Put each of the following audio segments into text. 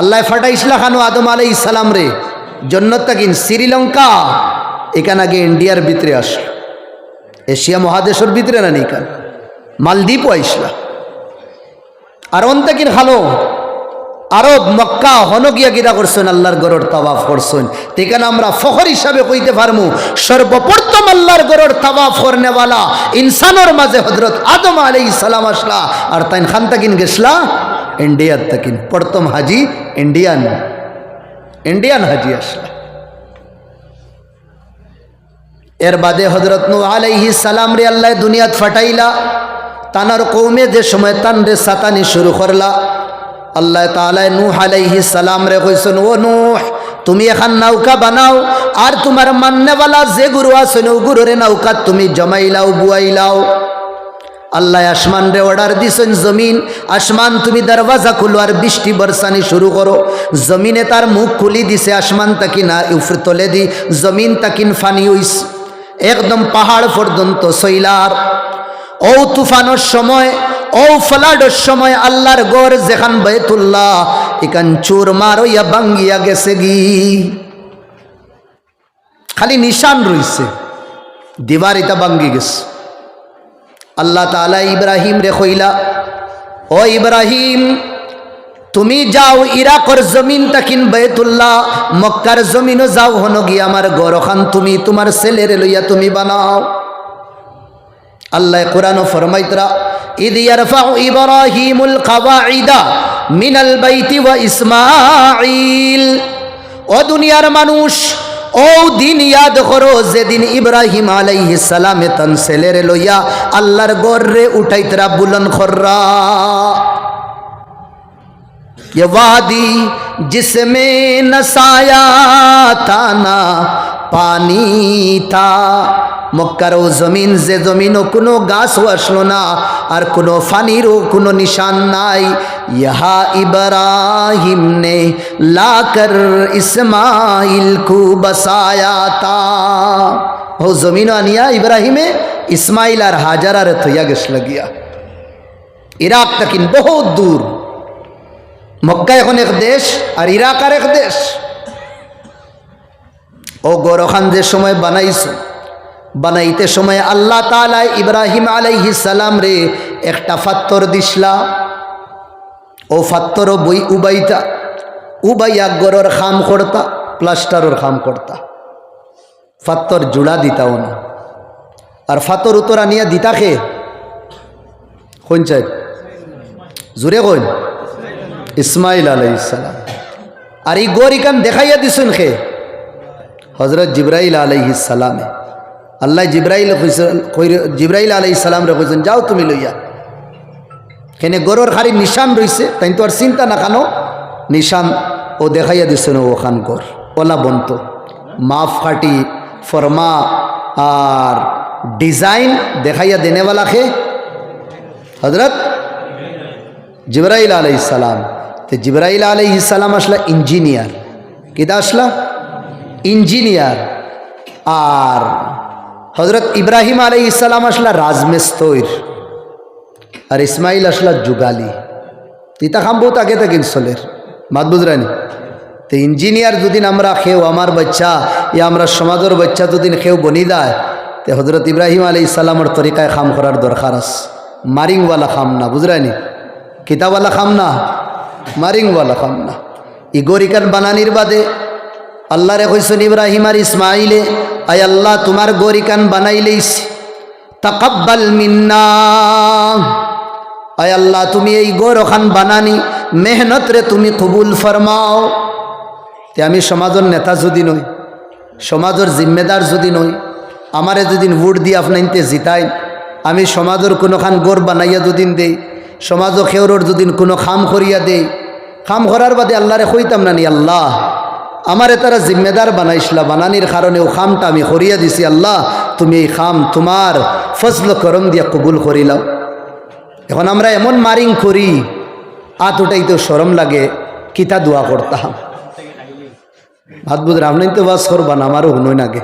আল্লাহ ফাটাইসলা খানো আদম আলাই ইসালাম রে। জন্নত তাকিন শ্রীলঙ্কা, এখান আগে ইন্ডিয়ার ভিতরে আসলো। এশিয়া মহাদেশের ভিতরে না নিকান মালদ্বীপও আইসলা। আর অন্তাকিন খালো আরব, মক্কা হনকিয়া গিরা করছেন, আল্লাহর গরর তাওয়াফ করছেন। তেখানে আমরা ফখর হিসাবে কইতে পারমু, সর্বপ্রথম আল্লাহর গরর তাওয়াফ করনেওয়ালা ইনসানোর মাঝে হজরত আদম আলাই সালাম আসলা। আর তাইন খান তাকিন গেছলা ইন্ডিয়ার তাকিন। প্রথম হাজি ইন্ডিয়ান। ইন্ডিয়ান হাজি আসলা। এর বাদে হজরত নু আলাইহি সালাম রে আল্লাহ দুনিয়াত ফাটাইলা। তানার কৌমে যে সময় তান রে সাতানি শুরু করলা, আল্লাহ তালায় নূহ আলাইহি সালাম রে কইছেন, ও নূহ, তুমি এখন নৌকা বানাও, আর তোমার মান্যওয়ালা যে গুরু আছে ও গুরুরে নৌকা তুমি জমাইলাও, বুয়াইলাও। আল্লাহ আসমান রে অর্ডার দিছেন জমিন। আসমান তুমি দরওয়াজা খুলো আর বৃষ্টি বর্ষানি শুরু করো। জমিনে তার মুখ খুলি দিছে আসমান তাকিন উফর তলে দি জমিন তাকিন ফানি হইস। একদম পাহাড় পর্যন্ত সইলার ও তুফানোর সময়, ও ফ্লাডের সময় আল্লাহর গড় যেখান বেতুল্লাহ এখান চোর মারো ইয়া বাঙ্গিয়া গেছে গি। খালি নিশান রইছে দিবার এটা বাঙ্গি গেছে। আল্লাহ তালা ইব্রাহিম রে কইলা, ও ইব্রাহিম, তুমি যাও ইরাকর জমিন তাকিন বেতুল্লাহ মক্কার জমিনও যাও, হন গিয়ে আমার গরখান তুমি, তোমার ছেলের লইয়া তুমি বানাও। আল্লাহ কোরআন ফরমাইতরা ইয়ারফাউ ইব্রাহিমুল কাওয়াইদা মিনাল বাইতি ওয়া ইসমাঈল, ও দুনিয়ার মানুষ دن ابراہیم علیہ سلام تن سے لے رہے لویا الر گور خور رہا یہ وادی جس میں نسایا تھا نا পানি তা। মক্কার ও জমিন, যে জমিনও কোনো গাছও আসলো না, আর কোনো ফানিরও কোনো নিশান নাই। ইহা ইব্রাহিম নে, লাকর ইসমাইল কু বসায়া তা ও জমিন আনিয়া ইব্রাহিমে ইসমাইল আর হাজার আর থইয়া গেছিল গিয়া ইরাক তাকিন বহুত দূর। মক্কা এখন এক দেশ, আর ইরাক আর এক দেশ। ও গরখান যে সময় বানাইছো, বানাইতে সময় আল্লাহ তালা ইব্রাহিম আলাইহি সালাম রে একটা ফাত্তর দিসলা। ও ফাত্তর বই উবাইতা, উবাইয়া গরর খাম করতা, প্লাস্টারর খাম করতা। ফাত্তর জুড়া দিতাও না। আর ফাতর উত্তর আনিয়া দিতা খে কোন চাই জুড়ে কইন ইসমাইল আলাইসালাম আর এই গরিকান দেখাইয়া দিছেন খে হজরত জিব্রাইল আলাইসালামে আল্লাহ জিব্রাইল জিব্রাইল আলাইসালাম রে কইছেন, যাও তুমি লইয়া। কেনে গরুর খারি নিশান রইছে, তাই তো আর চিন্তা না কানো? নিশান ও দেখাইয়া দিছেন ওখান গর ওলা বন্ত। মাফ ফাটি ফরমা আর ডিজাইন দেখাইয়া দেনেওয়ালা খে হজরত জিব্রাইল আলাইসালাম তো জিব্রাইল আলাইসালাম আসলা ইঞ্জিনিয়ার। কিদা আসলা? ইঞ্জিনিয়ার। আর হজরত ইব্রাহিম আলাই ইসালাম আসলা রাজমেস্তৈর আর ইসমাইল আসলা যুগালি। তিতা খাম বহুত আগে থেকে চলের মাত বুঝরানি? তো ইঞ্জিনিয়ার দুদিন আমরা খেও, আমার বাচ্চা ইয়া আমরা সমাজের বাচ্চা দুদিন খেও বনি দেয় তে হজরত ইব্রাহিম আলাই ইসালামর তরিকায় খাম করার দরকার আছে। মারিংওয়ালা খাম না, বুঝরানি? কিতাওয়ালা খাম না? মারিংওয়ালা খাম না। ইগরিকান বানানির বাদে আল্লাহ রে কইসন, ইব্রাহিম আর ইসমাইলে, আয় আল্লাহ, তোমার গরিকান বানাইলেইস তাকাব্বাল মিন্না। আয় আল্লাহ, তুমি এই গোরখান বানানি, মেহনত রে তুমি কবুল ফরমাও। তে আমি সমাজের নেতা যদি নই, সমাজের জিম্মেদার যদি নই, আমারে যদি ভোট দিয়ে আপনাইতে জিতাই, আমি সমাজের কোনোখান গোর বানাইয়া দুদিন দেই সমাজ খেউরর দুদিন কোনো খাম করিয়া দেই, খাম করার বাদে আল্লাহরে কইতাম না নি, আল্লাহ আমারে তারা জিম্মেদার বানাইছিলা, বানানির কারণে ও খামটা আমি করিয়া দিছি, আল্লাহ, তুমি এই খাম তোমার ফজল করম দিয়া কবুল করিলাও এখন আমরা এমন মারিং করি আত তো সরম লাগে, কিতা দোয়া করতাম। ভাত বুধ আপনি তো বাস করবা না, আমারও হুনই নাগে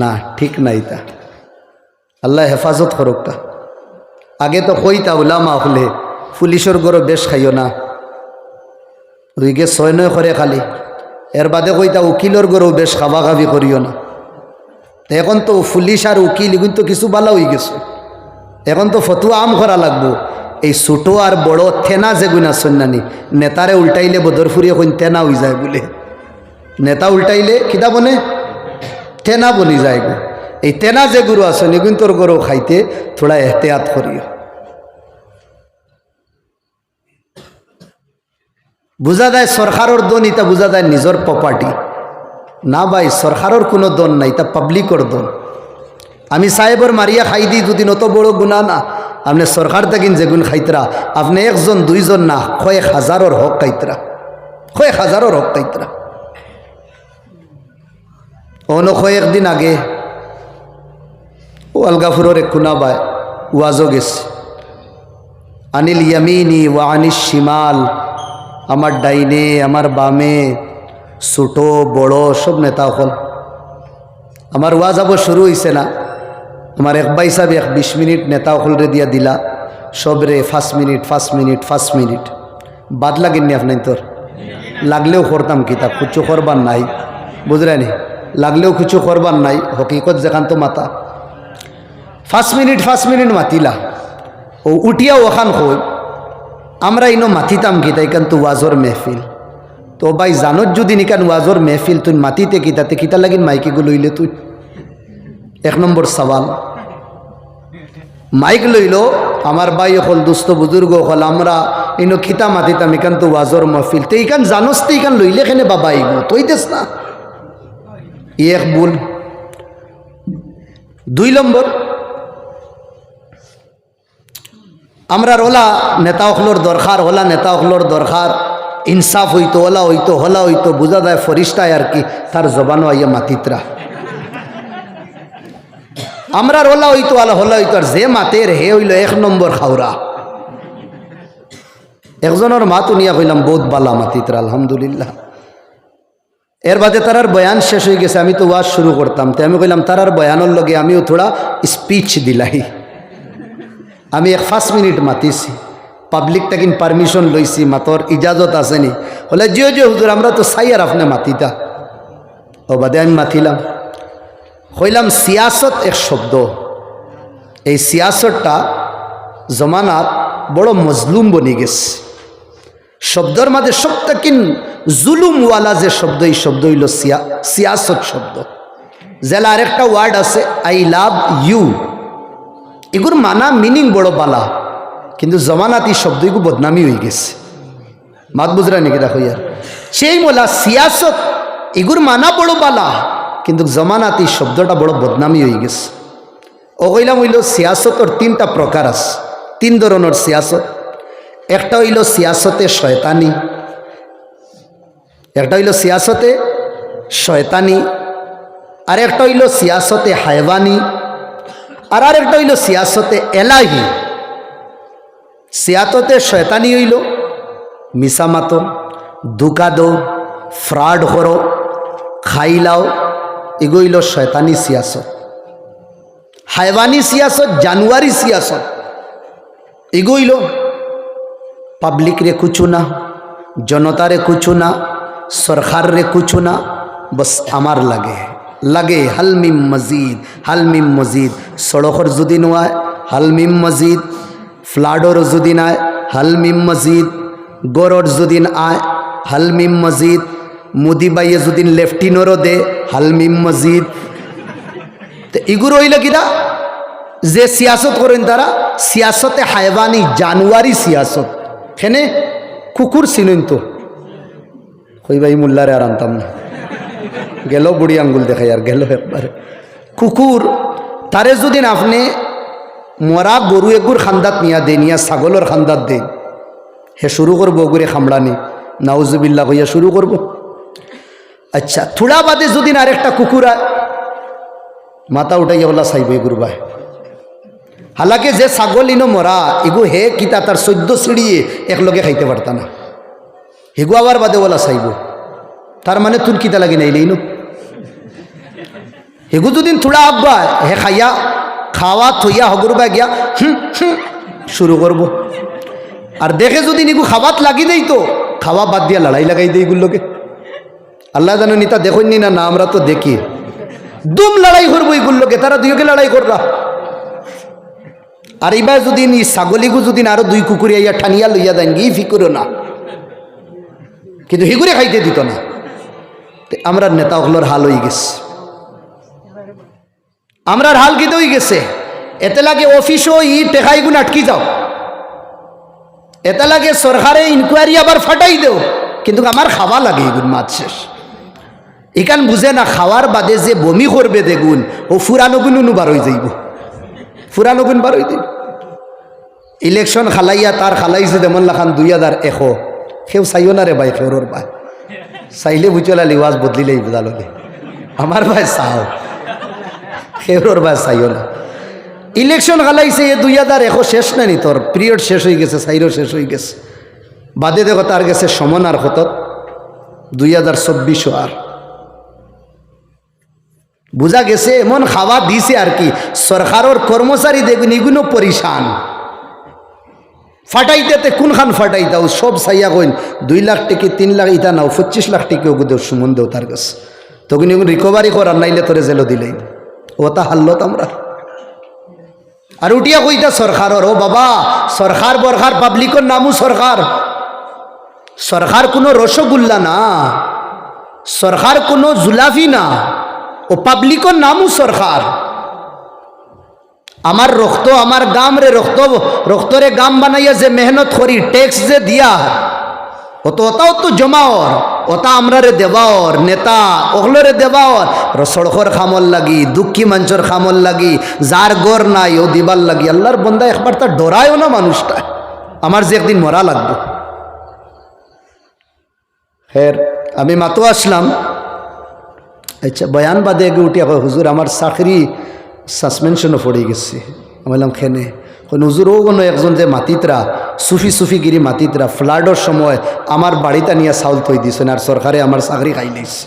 না, ঠিক নাই তা। আল্লাহ হেফাজত করুক তা। আগে তো কইতা ওলামা হলে, পুলিশের গরো বেশ খাইও না। ওইকে ছয় নয় করে খালি। এর বাদে কইতা উকিলর গরু বেশ খাবা খাবি করিও না। এখন তো পুলিশ আর উকিল এগুন তো কিছু বালা হয়ে গেছে। এখন তো ফতুয়া আম করা লাগবো। এই ছোটো আর বড় থেনা যেগুন আসেন নানি, নেতারে উল্টাইলে বদরফুরি এখন তেনা হয়ে যায় বলে। নেতা উল্টাইলে কিতা বনে? তেনা বনি যায় গো এই তেনা যে গুরু আসেন এগুন তোর গরু খাইতে থোড়া এহতেয়াত করিও। বুঝা যায় সরকারের দন, এটা বুঝা যায় নিজের প্রপার্টি না ভাই, সরকারের কোনো দন নাই, এটা পাবলিকর দন। আমি সাহেবর মারিয়া খাই দিই যদি অত বড় গুণা না আপনি সরকার থাকিন যেগুন খাইতরা। আপনি একজন, দুইজন না কয়েক হাজারর হক খাইতরা। কয়েক হাজারর হক খাইতরা। অন কয়েকদিন আগে, ও আলগাফুরের খুনা বায় ওয়াজও গেছে। আনিল ইয়ামিনী ওয়া আনিস শিমাল আমার ডাইনে, আমার বামে, ছোট, বড়, সব নেতা হল আমার ওয়া যাব শুরু হয়েছে না। আমার এক বাই সাহেব এক বিশ মিনিট নেতা হলরে দিয়া দিলা। সবরে first minute first minute first minute. বাদ লাগেননি আপনার তোর? লাগলেও করতাম কিতাব কুচু করবার নাই। বুঝলেনি? লাগলেও কিছু করবার নাই, হকিকত যেখান তো মাতা। ফার্স্ট মিনিট ফার্স্ট মিনিট মাতিলা। ও উঠিয়া ওখান হই আমরা ইনো মাতিতাম গীতা ইকান তো ওয়াজর মেহফিল। তো ভাই, জানত যদি নিকান ওয়াজর মেহফিল, তুই মাতিতে কিতাতে কিতা লাগিন মাইকিগুলো লইলে তুই? এক নম্বর সওয়াল। মাইক লইল, আমার ভাই হল দুস্থ বুজুর্গ হল, আমরা ইনো খিতা মাতিতাম ইকান তো ওয়াজর মহফিল। তো ইকান জানোস তো ইকান লইলে এখানে বাবা ইগো তুই দেস না? এক ভুল। দুই নম্বর আমরার ওলা নেতা অখলোর দরকার ওলা নেতা অখলোর দরকার ইনসাফ হইতো, ওলা হইতো, হলা হইতো, বুঝা যায় ফরিস্তায় আর কি, তার জবানো আইয়া মাতিত্রা আমরার ওলা হইতো আলা হলা হইতো, আর যে মাতের হে হইল এক নম্বর খাওরা। একজনের মাত উনিয়া কইলাম, বহুত বালা মাতিত্রা আলহামদুলিল্লাহ। এর বাদে তারার বয়ান শেষ হয়ে গেছে, আমি তো ওয়াজ শুরু করতাম তো আমি কইলাম তারার বয়ানের লগে আমিও থোড়া স্পিচ দিলাই। আমি এক পাঁচ মিনিট মাতিছি। পাবলিক তাকিন পারমিশন লইছি, মাতর ইজাজত আসেনি। হলে জিও জিও, হুজুর, আমরা তো চাই আর আপনি মাতিতা। ও বাদে আমি মাতিলাম। হইলাম সিয়াসত এক শব্দ। এই সিয়াসতটা জমানাত বড় মজলুম বনি গেছে। শব্দর মাঝে সবটাকিন জুলুমওয়ালা যে শব্দ, এই শব্দ হইল সিয়া, সিয়াসত শব্দ। জেলা আরেকটা ওয়ার্ড আছে, আই লাভ ইউ। এগুর মানা মিনিং বড় বালা, কিন্তু জমানাত শব্দ এগু বদনামি হয়ে গেছে। মাত বুঝরা নাকি দেখো ইয়ার? সেই মোলা সিয়াসত, এগুর মানা বড় বালা, কিন্তু জমানাত শব্দটা বড় বদনামি হয়ে গেছে। ও কইলাম হইল সিয়াসতর তিনটা প্রকার আছে। তিন ধরনের সিয়াসত। একটা হইল সিয়াসতে শয়তানি। একটা হইল সিয়াসতে শয়তানি। আর একটা হইল সিয়াসতে হায়বানি আর আরেকটা হইল সিয়াসতে এলাহি। সিয়াততে শয়তানি হইল মিসামাত দুকা দো ফ্রড করো, খাইলাও, এগো হইল শয়তানি সিয়াসত। হায়বানি সিয়াসত, জানুয়ারি সিয়াসত, এগো হইল পাবলিক রে কুছু না, জনতারে কুচু না সরকার রে কুছু না, বস আমার লাগে। লাগে হালমিম মজিদ হালমিম মজিদ। সড়কর যদি নয় হালমিম মজিদ। ফ্লাডর যদি নাই হালমিম মজিদ। গরর যদি আয় হালমিম মজিদ। মুদি বাইয়ে যদি লেফটিনরও দে হালমিম মজিদ। তো ইগুলো হইল কিনা? যে সিয়াসত করেন তারা, সিয়াসতে হায়বানি, জানুয়ারি সিয়াসত। হেনে কুকুর চিনেন তো। কই ভাই, মোল্লারে আর না। গেল বুড়ি আঙ্গুল দেখাই আর গেল একবারে। কুকুর, তারে যদি আপনি মরা গরু এগুর খান্দাত নিয়া দেন ইয়া ছাগলের খান্দাত দেন, হে শুরু করব ওগুরে খামড়ানি। নাউজুবিল্লা কইয়া শুরু করব। আচ্ছা থোড়া বাদে যদি আরেকটা কুকুর মাথা উঠাইয়া বলা চাইব এগুর ভাই হালাকে যে ছাগল ইনো মরা, এগু হে কিতা তার চৈদ্য সিঁড়িয়ে একলগে খাইতে পারতা না। হেগু আবার বাদে বলা চাইব তার মানে তোর কিতা লাগে নাইলে ইনো? হেগু দুদিন থোড়া আব্বা, হে খাইয়া, খাওয়া থইয়া হগরবা গিয়া হুম হুম শুরু করব। আর দেখে যদি নিগু খাবাত লাগি দেই তো, খাওয়া বাদ দিয়া লড়াই লাগাই দেয় এগুলোকে আল্লাহ জানো নিতা দেখুন নি না আমরা তো দেখি। দুম লড়াই করব এগুলোকে তারা দুইকে লড়াই কররা। আর এবার যদি নি ছাগলিগু যদি আরও দুই কুকুরি আইয়া ঠানিয়া লইয়া দেন গি ফিকুরো না। কিন্তু হিগুরে খাইতে দিত না। আমরা নেতা হাল হয়ে গেছে। আমরার হাল কিতে হয়ে গেছে? এতে লাগে অফিসও ই টেকাইগুন আটকি যাও। এতে লাগে সরকারে ইনকোয়ারি আবার ফাটাই দেও। কিন্তু আমার খাওয়া লাগে এগুন মাছ শেষ। এখান বুঝে না, খাওয়ার বাদে যে বমি করবে দেখুন, ও ফুরানগুন বার হয়ে যাইব। ফুরানগুন বার হয়ে ইলেকশন খালাইয়া তার খালাইছে যেমন লাখান দুই হাজার এশ। সেও চাইও না রে ভাই ফেরোর ভাই। চাইলে বুঝলা লিওয়াজ বদলিলেই বুঝালি আমার ভাই চাও। ফেরোর ভাই চাইও না। ইলেকশন খালাইছে এ দুই হাজার এশ শেষ না নি তোর। পিরিয়ড শেষ হয়ে গেছে সাইরও শেষ হয়ে গেছে। বাদে দেখো তার গেছে সমন আর হতত দুই হাজার চব্বিশও আর। বুঝা গেছে, এমন খাওয়া দিছে আর কি, সরকারের কর্মচারী দেখুন এগুলো পরিশান। ফাটাইতে কোনখান ফাটাই দাও, সব চাইয়া কইন, দুই লাখ টিকি, তিন লাখ ইটা নাও, পঁচিশ লাখ টিকি ওগু দেও সুমন দেও তার কাছে। তখন রিকভারি করার নাইলে তোরে জেলো দিলেই। ওটা হারলত আমরা। আর উঠিয়া কইতা সরকারের ও বাবা সরকার বরকার পাবলিকর নামও সরকার সরকার কোনো রসগোল্লা না সরকার কোনো জুলাফি না, ও পাবলিকর নামও সরকার আমার রক্ত, আমার গাম রে রক্ত, রক্তরে গাম বানাইয়া যে মেহনত করি, ট্যাক্স যে দিয়া, ও তো ওটাও তো জমাওর ওটা আমরা রে দেবাওর নেতা ওগুলোরে দেবাওর সড়কর খামল লাগি, দুঃখী মঞ্চর খামল লাগি, যার গর নাই ও দিবার লাগি। আল্লাহর বন্দা একবার তার ডরায়ও না মানুষটা। আমার যে একদিন মরা লাগবে। হের, আমি মাতো আসলাম। আচ্ছা বয়ান বাদে উঠি হুজুর আমার চাকরি সাসপেনশনও পড়ে গেছে। আমি বললাম, খেনে। হুজুর ও কোনো একজন যে মাতিতরা, সুফি সুফি গিরি মাতিতরা, ফ্লাডর সময় আমার বাড়িতে নিয়ে চাউল থই দিছেন আর সরকারে আমার চাকরি খাই লাইছে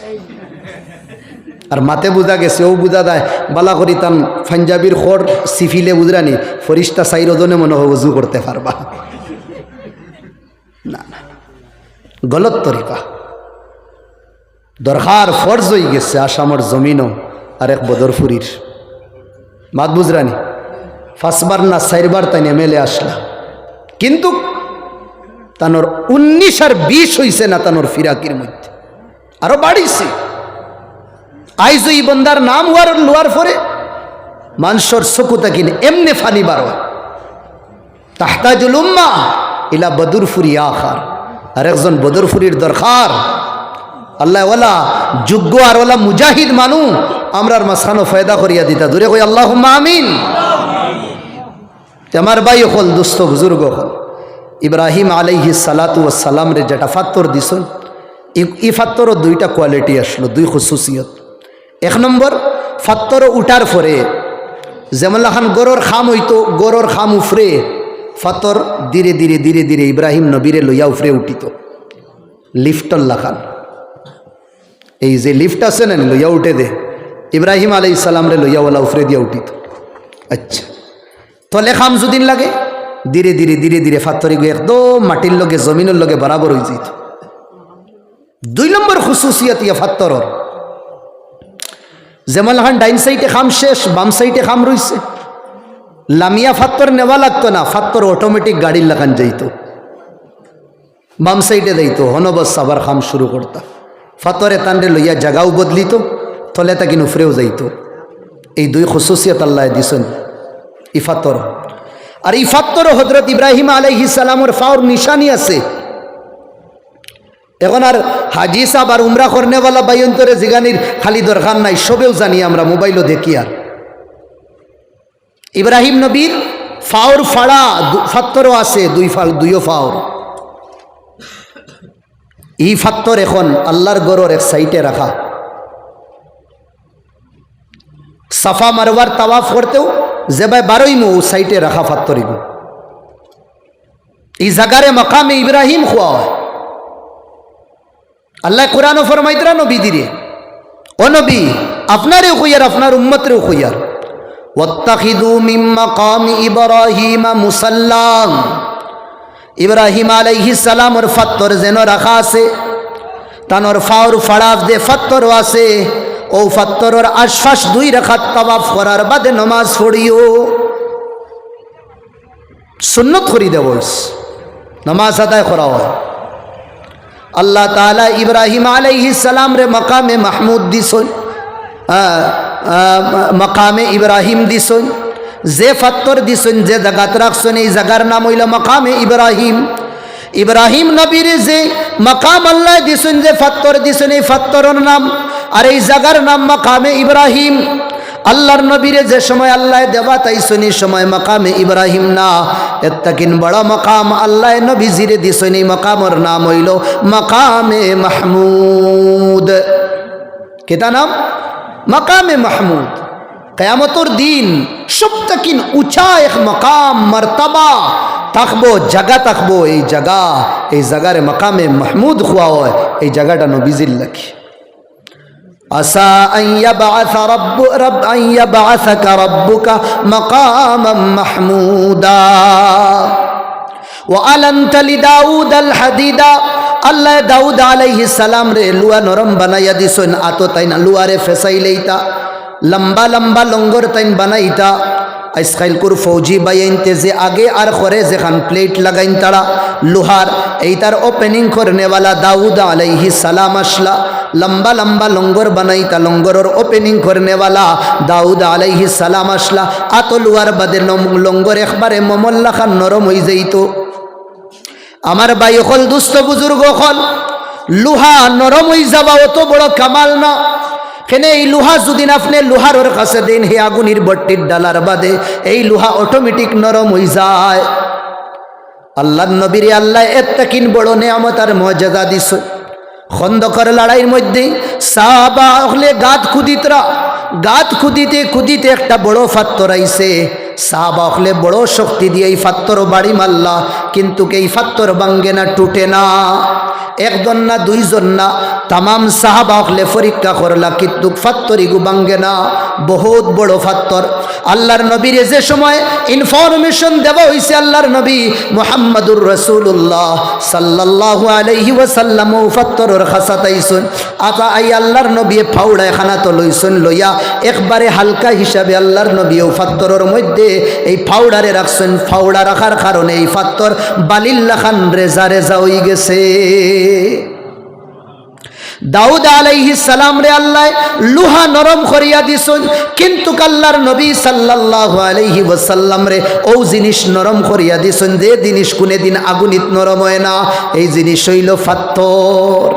আর মাতে বুঝা গেছে, ও বুঝা দেয় বালা করি তান পাঞ্জাবির খর সিফিলে বুঝরানি ফরিস্তা সাইর ওজনে মনে হয় উজু করতে পারবা না না গলত তরিকা দরকার ফর্জ হয়ে গেছে আসামর জমিনও আর এক বদরফুরির মাত বুঝরানি ফার্স্টবার না চারবার তাই এমএলএ আসলা। কিন্তু তানোর উনিশ আর বিশ হইছে না তানোর ফিরাকির মধ্যে। আরও বাড়িছে। আইজ এই বন্দার নাম হওয়ার লোয়ার পরে মানুষের চকু তাকিন এমনে ফানি বার তাহতাজুল উম্মা ইলা বদরফুরি আখার। আর একজন বদরফুরির দরকার। আল্লাহ ওলা যোগ্য আর ওলা মুজাহিদ মানু, আমরার মাঝখানো ফয়দা করিয়া দিতা। দূরে কই আল্লাহ আমিন। আমার ভাই হল দুস্থ বুজুর্গ হল। ইব্রাহিম আলাইহি সালাতু সালাম রে যেটা ফাত্তর দিস ই ফাত্তরও দুইটা কোয়ালিটি আসলো, দুই খুসুসিয়ত। এক নম্বর ফাত্তর উঠার পরে যেমন খান গরর খাম হইতো, গরর খাম উফরে ফাতর ধীরে ধীরে ধীরে ধীরে ইব্রাহিম নবীরে লইয়া উফরে উঠিত। লিফটর লাখান। এই যে লিফট আছে না, লইয়া উঠে দে। ইব্রাহিম আলাই ইসালামরে লইয়া ওলা উফরে দিয়া উঠিত। আচ্ছা। তলে খাম যদিন লাগে। ধীরে ধীরে ধীরে ধীরে ফাত্তরি গিয়ে একদম মাটির লগে, জমিনের লগে বরাবর হয়ে যেত দুই নম্বর খুসুসিয়াত ইয়া ফাত্তরর। যেমন এখন ডাইন সাইডে খাম শেষ, বাম সাইডে খাম রইছে। লামিয়া ফাত্তর নেওয়া লাগতো না, ফাত্তর অটোমেটিক গাড়ির লাগান যাইতো। বাম সাইডে যাইতো, হনবস আবার খাম শুরু করতা। ফাতরে তান্ডে লইয়া জাগাও বদলিত, তলে তাকে নুফরেও যাইতো। এই দুই খুসুসিয়ত আল্লাহ দিছেন। ইফাত্তর। আর ইফাত্তর হজরত ইব্রাহিম আলাইহি সালামর ফাওর নিশানি আছে। এখন আর হাজি সাহ আর উমরা করনেওয়ালা বাইন্তরে জিগানির খালি দরকার নাই, সবেও জানি আমরা মোবাইলও দেখি আর। ইব্রাহিম নবীর ফাওর ফাড়া ফাত্তরও আছে, দুই ফাল দুইও ফাওর। এই ফাত্তর এখন আল্লাহর গরর এক সাইটে রাখা। সাফা মারবার তাওয়াফ করতেও যে ভাই বারোই মো সাইটে রাখা ফাত্তরিগু এই জাগারে মকামে ইব্রাহিম খোয়া হয়। আল্লাহ কোরআন ফরমাইতরা নবী দিরে। ও নবী, আপনারেও কইয়ার আপনার উম্মতরেও কইয়ার ওয়াত্তাখিদু মিন মাকামি ইব্রাহিম মুসাল্লাম। ইব্রাহিম আলাইহিস সালামর ফাত্তর যেন রাখা আছে, তানোর ফাওর ফাড়াফ দে ফাত্তরও আছে ও আশফাশ দুই রাখাত তাওয়াফ করার বাদে নমাজ পড়িও। সুন্নত করি দেব নমাজ আদায় করা হয়। আল্লাহ তালা ইব্রাহিম আলাইহিস সালাম রে মকামে মাহমুদ দিছন মকামে ইব্রাহিম দিছন, যে ফাত্তর দিছন, যে জাগাত রাখছন, এই জাগার নাম হইল মকামে ইব্রাহিম। ইব্রাহিম নবীর যে মকাম আল্লাহ দিছন, যে ফাত্তর দিছন, এই ফাত্তরের নাম আর এই জাগার নাম মকামে ইব্রাহিম। আল্লাহর নবীরে যে সময় আল্লাহ দেবা তাই শুনি সময় মকামে ইব্রাহিম না। এত্তাকিন বড় মকাম, আল্লাহ নবী জিরে দিছনি মকামর নাম হইল মকামে মাহমুদ। কেতা নাম? মকামে মাহমুদ। কেয়ামতর দিন সবতাকিন উঁচা এক মকাম, মর্তবা থাকব, জাগা থাকব। এই জাগা, এই জায়গারে মকামে মাহমুদ খুয়া হয়, এই জায়গাটা নবীজির লাখি। عسى أن يبعث رب رب أن يبعثك ربك مقاما محمودا وألنت لداود الحديدا আল্লাহ দাউদ আলাইহি সালাম রে লুয়া নরম বানাইয়া দিছন আতো তাইন লুয়ারে ফেসাই লইতা লম্বা লম্বা লঙ্গর তাইন বানাইতা আইসখাইল কুর ফৌজি বাইনতে যে আগে আর করে যেখান প্লেট লাগাইন তারা, লোহার এইটার ওপেনিং করনেওয়ালা দাউদ আলাইহি সালাম আসলা, লম্বা লম্বা লঙ্গর বানাইতা, লঙ্গরের ওপেনিং করনেওয়ালা দাউদ আলাইহি সালাম আসলা আতো লুয়ার বাদে লঙ্গর একবারে মমল্লা খান নরম হয়ে যাইত। আমার বাই হল দুস্থ বুজুর্গ হল, লোহা নরম হয়ে যাবা অত বড় কামাল না। কেনে এই লোহা যদি আপনি লোহার কাছে দিন হে আগুনির বট্টির ডালার বাদে, এই লোহা অটোমেটিক নরম হয়ে যায়। আল্লাহ নবীর আল্লাহ এত্তাকিন বড় নেয়ামত আর মর্যাদা দিস খন্দকর লড়াইয়ের মধ্যে সাহাবা হলে গাত খুদিতরা, গাত খুদিতে খুদিতে একটা বড় ফাত্তর আইছে সাহাবা বড় শক্তি দিয়ে এই ফাত্তর বাড়ি মারলা, কিন্তু এই ফাত্তর ভাঙ্গে না, টুটে না। একজন না, দুইজন না, তামাম সাহাবা হলে পরীক্ষা করলা, কিন্তু ফাত্তর ইগু বাঙ্গে না। বহুত বড় ফাত্তর। আল্লাহর নবীর যে সময় ইনফরমেশন দেওয়া হয়েছে আল্লাহর নবী মোহাম্মদুর রসুল্লাহ সাল্লাহ আলহি ওয়াসাল্লাম ফাত্তরের খাসাতাইছুন আতা আই আল্লাহর নবী ফাউড়া খানা তো লইসুন লইয়া একবারে হালকা হিসাবে আল্লাহর নবী ও ফাত্তরের মধ্যে এই ফাউড়ারে রাখছেন ফাউড়া রাখার কারণে এই ফাত্তর বালিল্লা খান রেজা রেজা হয়ে গেছে। দাউদ আলাইহি সালাম রে আল্লাহ, লুহা নরম করিয়া দিছুন, কিন্তু আল্লাহর নবী সাল্লাল্লাহু আলাইহি ওয়াসাল্লাম রে ও জিনিস নরম করিয়া দিছুন, যে জিনিস কোনে দিন আগুনিত নরম হয় না, এই জিনিস হইল ফাত্তর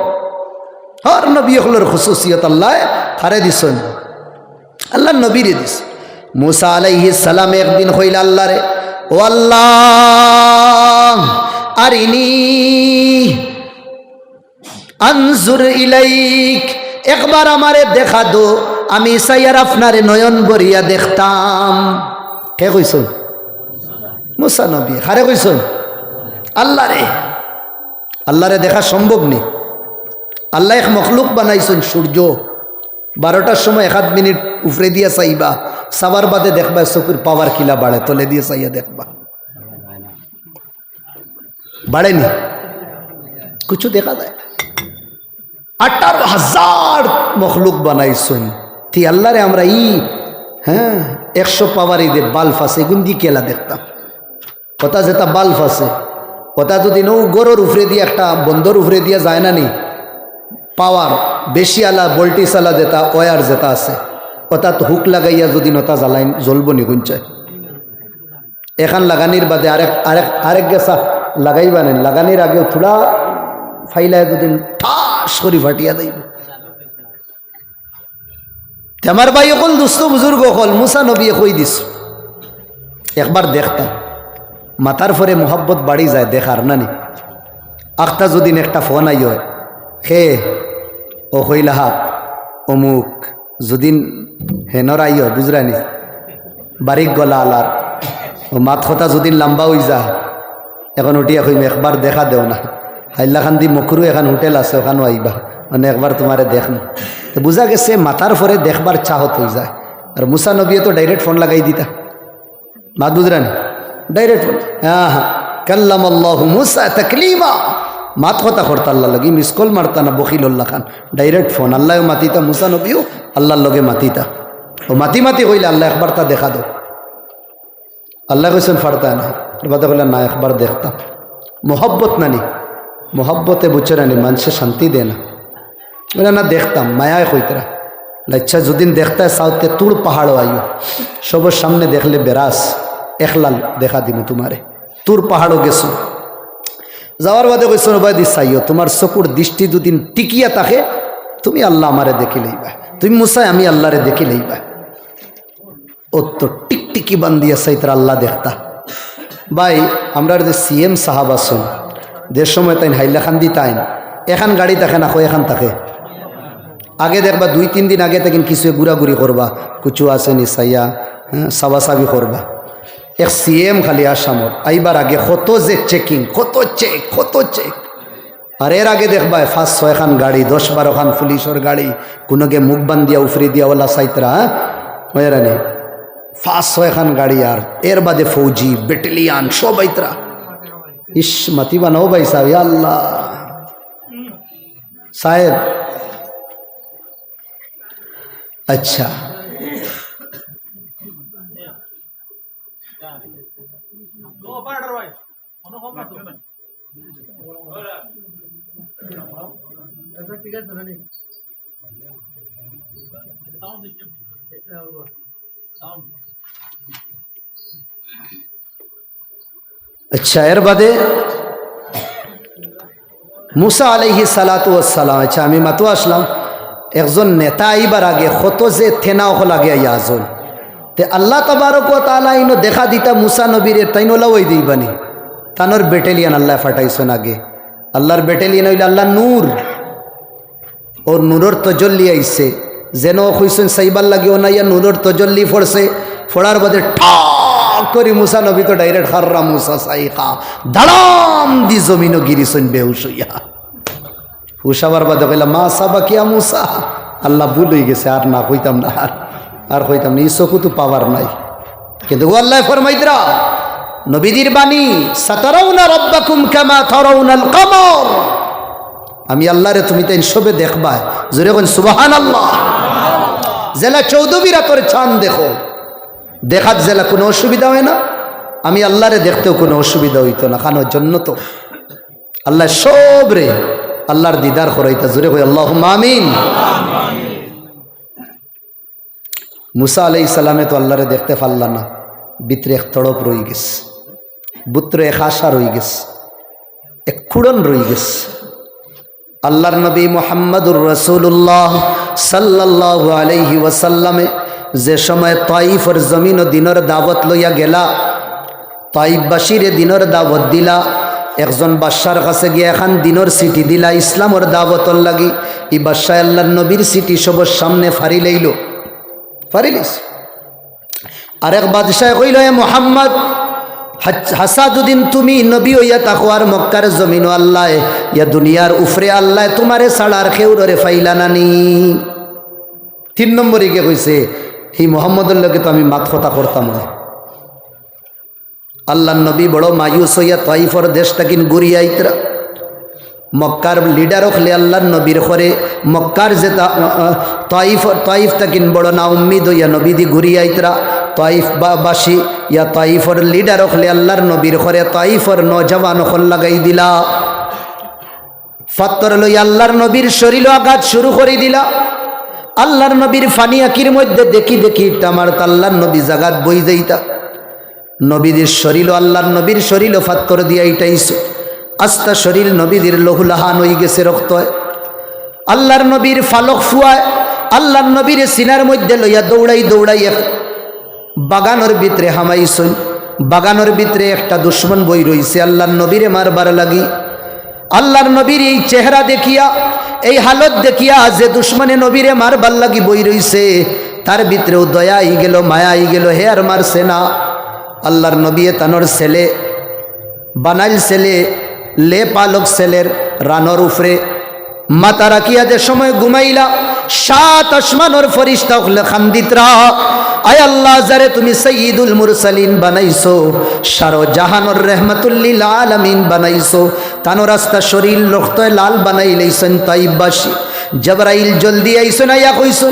হর নবী হলোর খুসুসিয়ত আল্লাহ হারে দিছুন। আল্লাহ নবীরে দিস মুসা আলাইহি সালাম একদিন হইল আল্লাহ রে ও আল্লাহ, আরিনী, আনজুর ইলাইক, একবার আমারে দেখা দো, আমি সাইয়ার আপনারে নয়ন বরিয়া দেখতাম। কে কইস মুসা নবী হারে কইস আল্লাহ রে দেখা সম্ভব নেই। আল্লাহ এক মখলুক বানাইছেন সূর্য। বারোটার সময় এক মিনিট উফরে দিয়া চাইবা। সাবার বাদে দেখবা চকুর পাওয়ার কিলা বাড়ে, তলে দিয়ে চাইয়া দেখবা। বাড়েনি? কিছু দেখা যায়? আঠারো হাজার মখলুক বানাইছেন। তি আল্লাহরে আমরা ই হ্যাঁ একশো পাওয়ার ঈদের বাল্ব আছে, এগুন দিয়ে কেলা দেখতাম। কথা যেটা বাল্ব আছে, কথা যদি নৌ গরুর উফরে দিয়ে একটা বন্দর উফরে দিয়ে যায় না নি? পাওয়ার, বেশি আলা ভোল্টেজ আলা যেটা ওয়ার যেটা আছে। তো হুক লাগাইয়া যদি নতা জ্বালাই জ্বলব নি গুঞ্চায় এখান লাগানির বাদে আরেক আরেক আরেক গেছা লাগাইবা নেন। লাগানির আগে থোড়া ফাইলায় যদি ঠাস করে ফাটিয়া দেব আমার ভাই অকল দুস্থ বুজুর্গ অকল, মুসা নবী কই দিস একবার দেখতাম। মাথার ফরে মোহাব্বত বাড়ি যায়, দেখার নানি। আখতা যদি একটা ফোন আই হয় হে ও হইলাহাত, অমুক। যদিন হেনর আই হয় বুঝরানি বারিক গলা আলার ও মাত কথা যদিন লম্বা হয়ে যা, এখন উঠিয়া কইম একবার দেখা দেও না। হাইলাখান দি মকরু এখন হোটেল আছে ওখানেও আইবা মানে একবার তোমারে দেখ তো বুঝা গেছে মাথার ফরে দেখবার চাহত হয়ে যায় আর মুসা নবীয়ে তো ডাইরেক্ট ফোন লাগাই দিতা। মাত বুঝরানি ডাইরেক্ট ফোন হ্যাঁ হ্যাঁ কাল্লাম আল্লাহ মুসা তাকলিমা। মাত কথা করতা আল্লাহ লাগি মিস কল মারতা না বকিলুল্লাহ খান। ডাইরেক্ট ফোন আল্লাহ মাতিতা মুসা নবীও আল্লাহর লগে মাতিতা ও মাতি মাতি কইলে আল্লাহ একবার তা দেখা দো। আল্লাহ কইছেন ফারতা না বাদা বললেন না, একবার দেখতাম মোহব্বত নানি। মোহব্বতে বুঝছে নানি, মানুষে শান্তি দে না। বলে, না, দেখতাম, মায়ায় কইতরা। আচ্ছা যদিন দেখতে সাউথে তুড় পাহাড়ও আইও সবার সামনে দেখলে বেরাস, একলাল দেখা দিব তোমারে। তুর পাহাড়ও গেছো যাওয়ার বাদে কইস নবাই দিস তোমার চকুর দৃষ্টি দুদিন টিকিয়া থাকে, তুমি আল্লাহ আমারে দেখি লইবা তুমি মুসাই আমি আল্লাহরে দেখি লইবা ও তো টিকটিকি বান্দিয়া সাইতরা আল্লাহ দেখতা। ভাই, আমরা যে সিএম সাহাব আসুন যে সময় তাই হাইলাখান্দি তাইন, এখান গাড়ি থাকে না কয় এখান থাকে? আগে দেখবা দুই, তিন দিন আগে থেকে কিছু ঘুরাঘুরি করবা, কুচু আছে নি সাইয়া হ্যাঁ সাবাসাবি করবা। এক সিএম খালি আসামর আইবার আগে কত যে চেকিং কত চেক কত চেক আর এর আগে দেখবা ফার্স্ট ছয়খান গাড়ি, দশ বারোখান পুলিশের গাড়ি, কোনোকে মুখ বান দিয়া উফরি দিয়া ওলা সাইতরা হ্যাঁ? রানি ফার্স্ট ছয়খান গাড়ি আর এর বাদে ফৌজি, ব্যাটালিয়ান, সব আইতরা। ইস মাতিবা নও ভাই সাহেব আল্লাহ। সাহেব। ঠিক আছে না সাউন্ড সিস্টেম সাউন্ড আচ্ছা এর বাদে মুসা আলহি সালাতাম আচ্ছা আমি মাতো আসলাম। একজন নেতা আইবার আগে কত যে থেনা লাগে আগে ইয়াজন তে আল্লাহ তবারক তালা ইনো দেখা দিতা মুসা নবীর তাইনোলা ওই দিইবানি তানোর বেটেলিয়ান আল্লাহ ফাটাইছেন আগে। আল্লাহর বেটেলিয়ান হইলে আল্লাহ নূর। ওর নূরর তজল্লি আইছে। যেন হইছেন সাইবার লাগে ও নাইয়া নূরর তজল্লি ফড়ছে। ফোড়ার বাদে ঠাক করে মুসা নবী তো ডাইরেক্ট হাররা মুসা সাইকা। দাঁড়াম দি জমিনও গিরিছেন বেহুশ হইয়া। হুসাবার বাদে কইলাম মা সাবা কিয়া মুসা? আল্লাহ ভুল হয়ে গেছে, আর না কইতাম না, আর আর কইতাম না। ইসকু তো পাওয়ার নাই। কিন্তু ও আল্লাহ ফরমাইদরা নবীদের বাণী, সাতারাউনা রব্বাকুম কামা তারাউনাল কমর আমি আল্লাহরে তুমি তাই সবে দেখবা, জোরে কোন সুবাহান আল্লাহ জেলা চৌধবীরা তোর চাঁদ দেখো। দেখার জেলা কোনো অসুবিধা হয় না। আমি আল্লাহরে দেখতেও কোনো অসুবিধা হইতো না, খানোর জন্য তো। আল্লাহ সব রে আল্লাহর দিদার করাইতা, জোরে কই আল্লাহ আমিন। মুসা আলাই সালামে তো আল্লাহরে দেখতে পারলা না ভিতরে এক তড়প রই গেছে। বুত্র এক আশা রই গেছে, এক খুড়ন রই গেছে। আল্লাহর নবী মোহাম্মদুর রসুল্লাহ সাল্লাহ আলাইহি ওয়াসাল্লামে যে সময় তাইফর জমিন ও দিনের দাওয়াত লইয়া গেলা, তাইফবাসীরে দিনের দাওয়াত দিলা, একজন বাদশার কাছে গিয়ে এখন দিনের সিটি দিলা, ইসলামর দাওয়াতর লাগি ই বাদশাহ আল্লাহর নবীর সিটি সবর সামনে ফারি লইল ফারিলিস আরেক বাদশাহ কইল, এ মোহাম্মদ হাসাদুদ্দিন, তুমি নবী হইয়া তাকো আর মক্কার জমিন আল্লাহ, ইয়া দুনিয়ার উফরে আল্লাহ, তোমারে ছাড়ার খেউরে ফাইলা নানি তিন নম্বরে গিয়ে কইছে, এই মোহাম্মদের লোকে তো আমি মাত কথা করতাম না। আল্লাহ নবী বড় মায়ুস হইয়া তাইফর দেশ তাকিন গুরিয়াইতরা মক্কার লিডার হলে আল্লাহ নবীর করে মক্কার যে তাইফ তাইফ তাকিন বড় না উম্মিদ হইয়া নবী দি ঘুরিয়াইতরা তাইফ বাসী ইয়া তাইফর লিডার হলে আল্লাহর নবীর করে তাইফর নজওয়ান হল লাগাই দিলা। ফাত্তর লই আল্লাহর নবীর শরীর আঘাত শুরু করে দিলা। আল্লাহর নবীর ফানি আকির মধ্যে দেখি দেখি আমার আল্লাহর নবী জাগাত বই যাইতা। নবীদের শরীর, আল্লাহর নবীর শরীর ফাত্তর দিয়া ইটাইছে। আস্তা শরীর নবীদের লহুলাহান হয়ে গেছে রক্ত আল্লাহর নবীর ফালক ফুয়ায়, আল্লাহর নবীর সিনার মধ্যে লইয়া দৌড়াই দৌড়াই বাগানোর ভিতরে হামাইছই বাগানোর ভিতরে একটা দুশ্মন বই রইছে, আল্লাহর নবীরে মারবার লাগি। আল্লাহর নবীর এই চেহারা দেখিয়া, এই হালত দেখিয়া যে দুশ্মনে নবীরে মারবার লাগি বই রইছে, তার ভিতরেও দয়া আই গেল, মায়া আই গেল, হে আর মারছে না। আল্লাহর নবী তানোর ছেলে, বানাইল ছেলে লে পালক ছেলের রানর উফরে মাতা রাখিয়া যে সময় ঘুমাইলা, সাত আসমানোর ফরিস্তা হলে খান্দিতরা। আয় আল্লাহ, যারে তুমি সঈদুল মুরসালিন বানাইছো, সারো জাহানোর রহমতুল্লিল আলমিন বানাইছো, তানো রাস্তা শরীর রক্তয় লাল বানাই লইছেন তাইবাসী জবরাইল জলদি আইসো না, ইয়া কইছো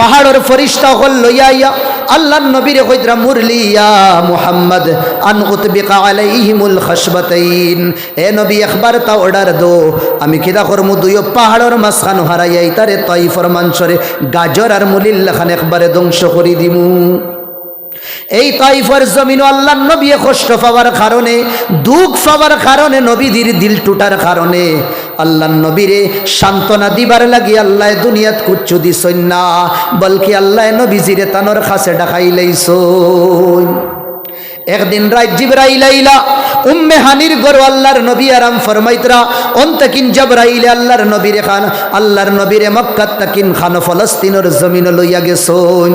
পাহাড়ের ফরিস্তা হল লইয়া ইয়া আল্লাহ নবীর হৈদরা মুরলিয়া মুহাম্মদ, আন উতবিকা আলাইহিমুল খাসবাতাইন। এ নবী, একবার তা অর্ডার দো। আমি কিদা করমু, দুইও পাহাড়ের মাঝখান হারাইয়াই, তারে তৈফর মাঞ্চরে গাজর আর মুলিল্লাখান একবারে ধ্বংস করি দিমু। এই তাইফের জমিন আল্লাহ নবী কষ্ট পাওয়ার কারণে, দুঃখ পাওয়ার কারণে নবীদের দিল টুটার কারণে। আল্লাহ নবীরে সান্ত্বনা দিবার লাগি আল্লাহ দুনিয়াত কুচ্ছু দিছই না, বলকি আল্লাহ নবীজিরে তানোর কাছে ডাকাই লইছই একদিন রাত জিবরাইল আইলা, উম্মে হানির গরু আল্লাহর নবী আরাম ফরমাইতরা, অন্তকিন জবরাইলে আল্লাহর নবীরে খান, আল্লাহর নবীরে মক্কাত তাকিন খান ফলস্তিনের জমিন লইয়া গেছন।